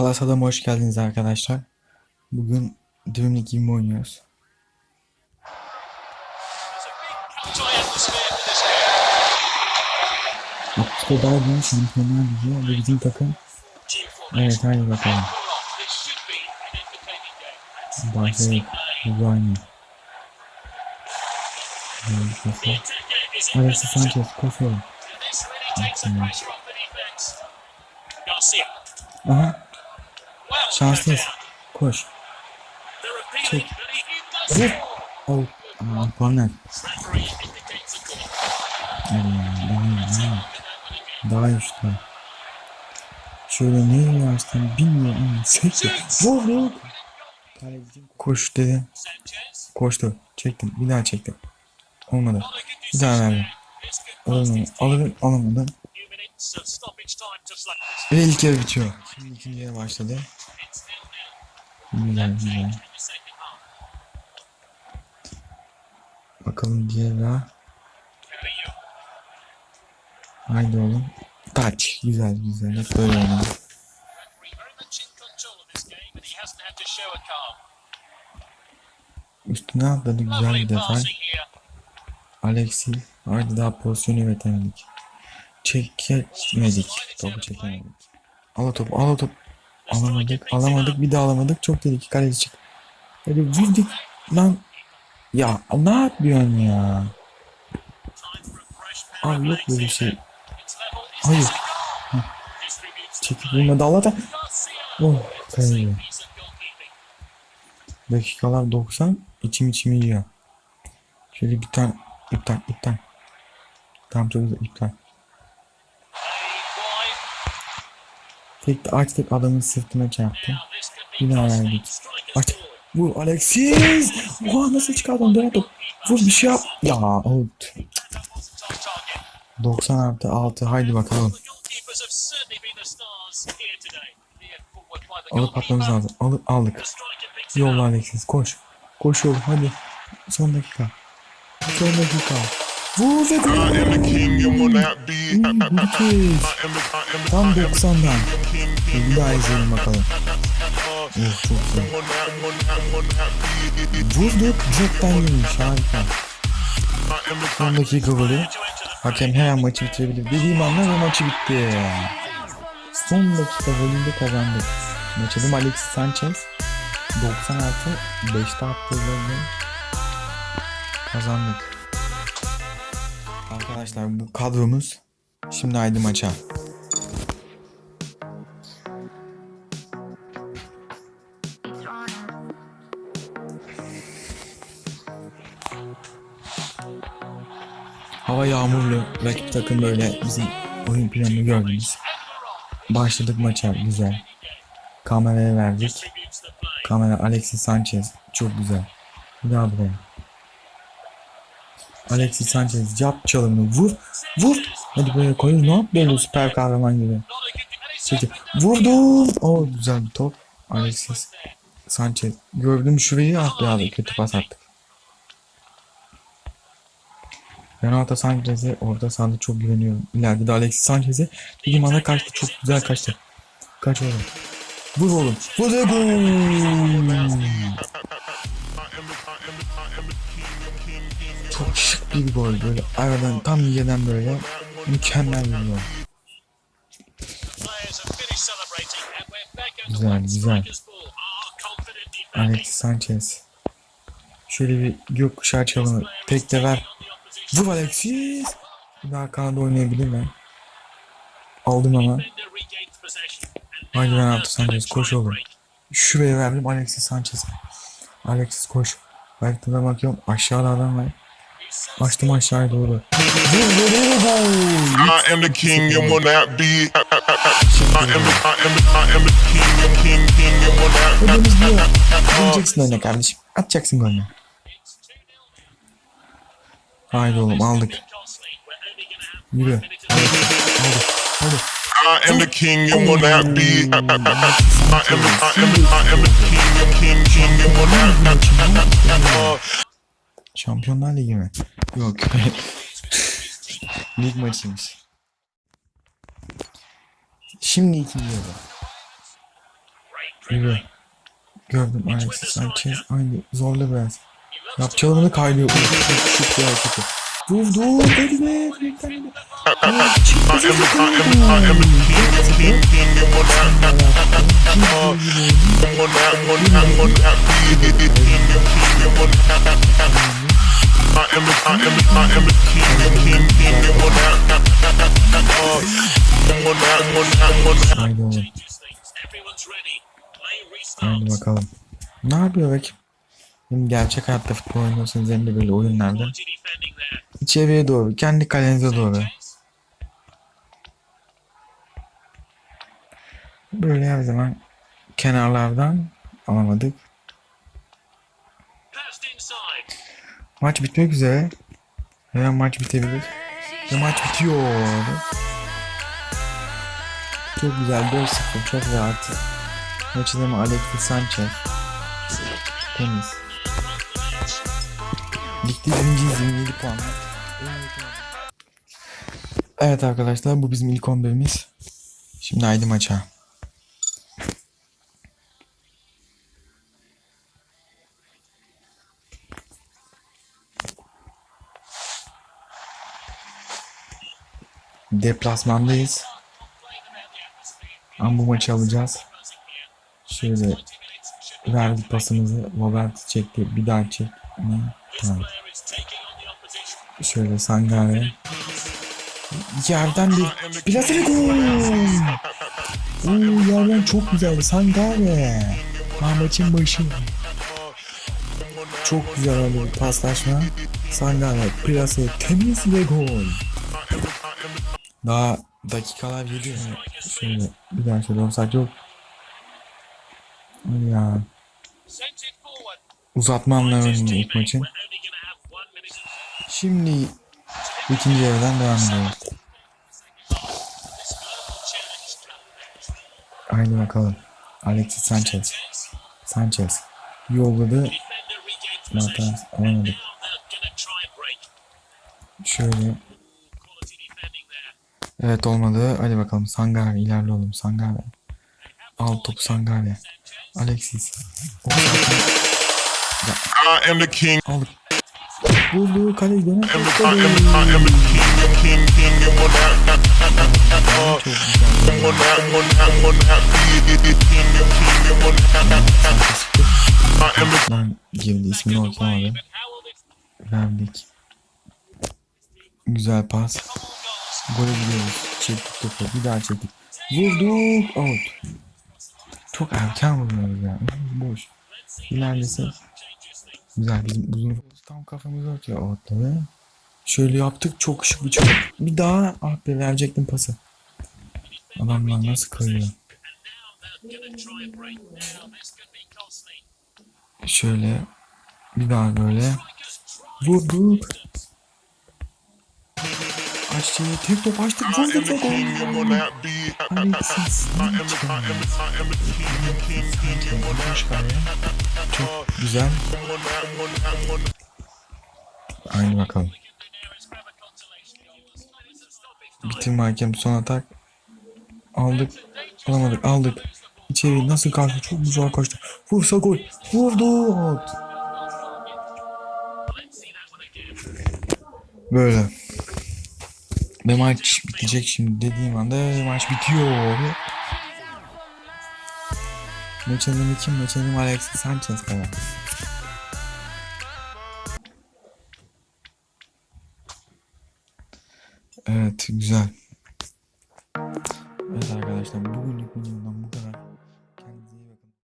Kalas Adam'a hoş geldiniz arkadaşlar. Bugün Dream League 20 oynuyoruz. Atletico daha büyük şampiyonlar ligi ve bizim takım. Evet hadi bakalım. Bu aynı. Alexis Sanchez koşuyor. Aha şanslıyız. Koş. Çek. Vur. Oh. Aa, korner. Daha işte. Şöyle ne yazdım bilmiyorum sekti. Vur vur. Koş dedi. Koştu. Çektim. Bir daha çektim. Olmadı. Bir daha verdim. Alamadım. Alamadım. Alamadım. Ve ilk yarı bitiyor. Şimdi ikinci yarı başladı. Güzel güzel. Bakalım diğer daha. Haydi oğlum. Taç. Güzel güzel. Hep böyle oynadı. Üstüne atladı güzel bir defa. Alexis. Haydi daha pozisyonu üretemedik. Çekemedik. Topu çekemedik. Al topu al topu. Alamadık alamadık bir daha alamadık. Çok dedik kaleci çık. Hadi vurduk. Lan. Ya ne yapıyorsun ya? Abi yok böyle şey. Hayır. Heh. Çekip vurmadı Allah'tan. Oh kayıyor. Dakikalar 90. içim içimi yiyor. Şöyle bir tane iptal iptal. Tamam çok güzel iptal. Tek de açtık adamın sırtına çarptı. Bir daha verdik. Aç. Vur Alexis. Oha nasıl çıkardın dön top. Vur bir şey yap. Ya out. 90 artı 6 haydi bakalım. Alıp atmamız lazım. Alıp aldık. Yolla Alexis koş. Koş yol hadi. Son dakika. Son dakika. The, Tam 90'dan. Bir daha izleyelim bakalım. Oh çok güzel. Vurduk. Cepten girmiş. Harika. Son dakika golü. Hakem her an maçı bitirebilir. Dediğim anda ve maçı bitti. Son dakika golünde kazandık. Maç adım Alexis Sanchez. 96 5'te attığı golle kazandık. Arkadaşlar bu kadromuz. Şimdi haydi maça. Hava yağmurlu. Rakip takım böyle bizim oyun planını gördünüz. Başladık maça güzel. Kameraya verdik. Kamera Alexis Sanchez. Çok güzel. Bir daha buraya. Alexis Sanchez yap çalımını vur. Vur. Hadi böyle koyun. Ne yap böyle süper kahraman gibi. Çekti. Vurdum. O güzel bir top. Alexis Sanchez. Gördüm şurayı ah be abi kötü pas attık. Renato Sanchez'e orada sahada çok güveniyorum. İleride de Alexis Sanchez'e dediğim anda kaçtı. Çok güzel kaçtı. Kaç oğlum. Vur oğlum. Vur gol. Çok şık bir gol böyle aradan tam yiyeden böyle mükemmel bir gol. Güzel güzel. Alexis Sanchez. Şöyle bir gökkuşağı çalımı. Tek de ver. Vur Alexis. Daha kanada oynayabilir mi? Aldım ama. Haydi Renato Sanchez koş oğlum. Şuraya verdim Alexis Sanchez'e. Alexis koş. Haritada bakıyorum aşağıda adam var. Açtım aşağıya doğru. I am the king, you will not be. I am the, I am the, I am the king, you king, king, you will not bu. Vuracaksın önüne kardeşim. Atacaksın golünü. Haydi oğlum aldık. Yürü. Aldık. Aldık. I am the king, you will not be. I am the, king, you king, king, you will not. Şampiyonlar Ligi mi? Yok. Lig maçıymış. Şimdi ikinci yarı. Yürü. Gördüm Alexis Sanchez. Aynı zorla biraz. Yap çalımını kaylıyor. Şık bir hareketi. That, one that. Haydi. Haydi bakalım. Ne yapıyor rakip? Şimdi gerçek hayatta futbol oynuyorsanız hem de böyle oyunlarda. İçeriye doğru, kendi kalenize doğru. Böyle her zaman kenarlardan alamadık. Maç bitmek üzere. Hemen maç bitebilir. Ve maç bitiyor. Çok güzel 4-0 çok rahat. Maçın ama Alexis Sanchez. Temiz. Ligde birinciyiz 27 puanla. Evet arkadaşlar bu bizim ilk 11'imiz. Şimdi haydi maça. Deplasmandayız. Ama bu maçı alacağız. Şöyle verdik pasımızı. Robert çekti. Bir daha çek. Tamam. Şöyle Sangare. Yerden bir plastik gol. Oo yerden çok güzel. Sangare. Maçın başı. Çok güzel oldu bir paslaşma. Sangare plase temiz ve gol. Daha dakikalar geliyor. Şöyle bir daha şöyle offside yok. Ya. Uzatma anlarında ilk maçın. Şimdi ikinci yarıdan devam ediyoruz. Haydi bakalım. Alexis Sanchez. Sanchez. Yolladı. Zaten alamadık. Şöyle. Evet olmadı. Hadi bakalım. Sangare ilerle oğlum. Sangare. Al topu Sangare. Alexis. O I am the king, Aldık. Buldu. Kaleyi dönen I am the, topta I am, gol. I am the king, king, king, and one that, Çok güzel. one that, one that, one that, be the king, and king, and one that. I am the Lan girdi ismini okuyamadım. Verdik. Güzel pas. Gole gidiyoruz. Çektik topu. Bir daha çektik. Vurduk. Out. Çok erken vuruyoruz ya. Boş. İlerlesek. Güzel bizim uzun tam kafamıza atıyor outları. Şöyle yaptık çok şık bir çocuk. Bir daha ah be verecektim pası. Adamlar nasıl kayıyor. Şöyle bir daha böyle vurduk. Açtı tek top açtık that, Boş kaleye. Çok güzel. Aynı bakalım. Bitirme hakem son atak. Aldık. Alamadık aldık. İçeri nasıl kaçtı? Çok güzel kaçtı. Vursa gol. Vurdu. Böyle. Ve maç bitecek şimdi dediğim anda maç bitiyor. Maçın adamı kim? Maçın adamı Alexis Sanchez kadar. Evet güzel. Evet arkadaşlar bugünlük videomdan bu kadar.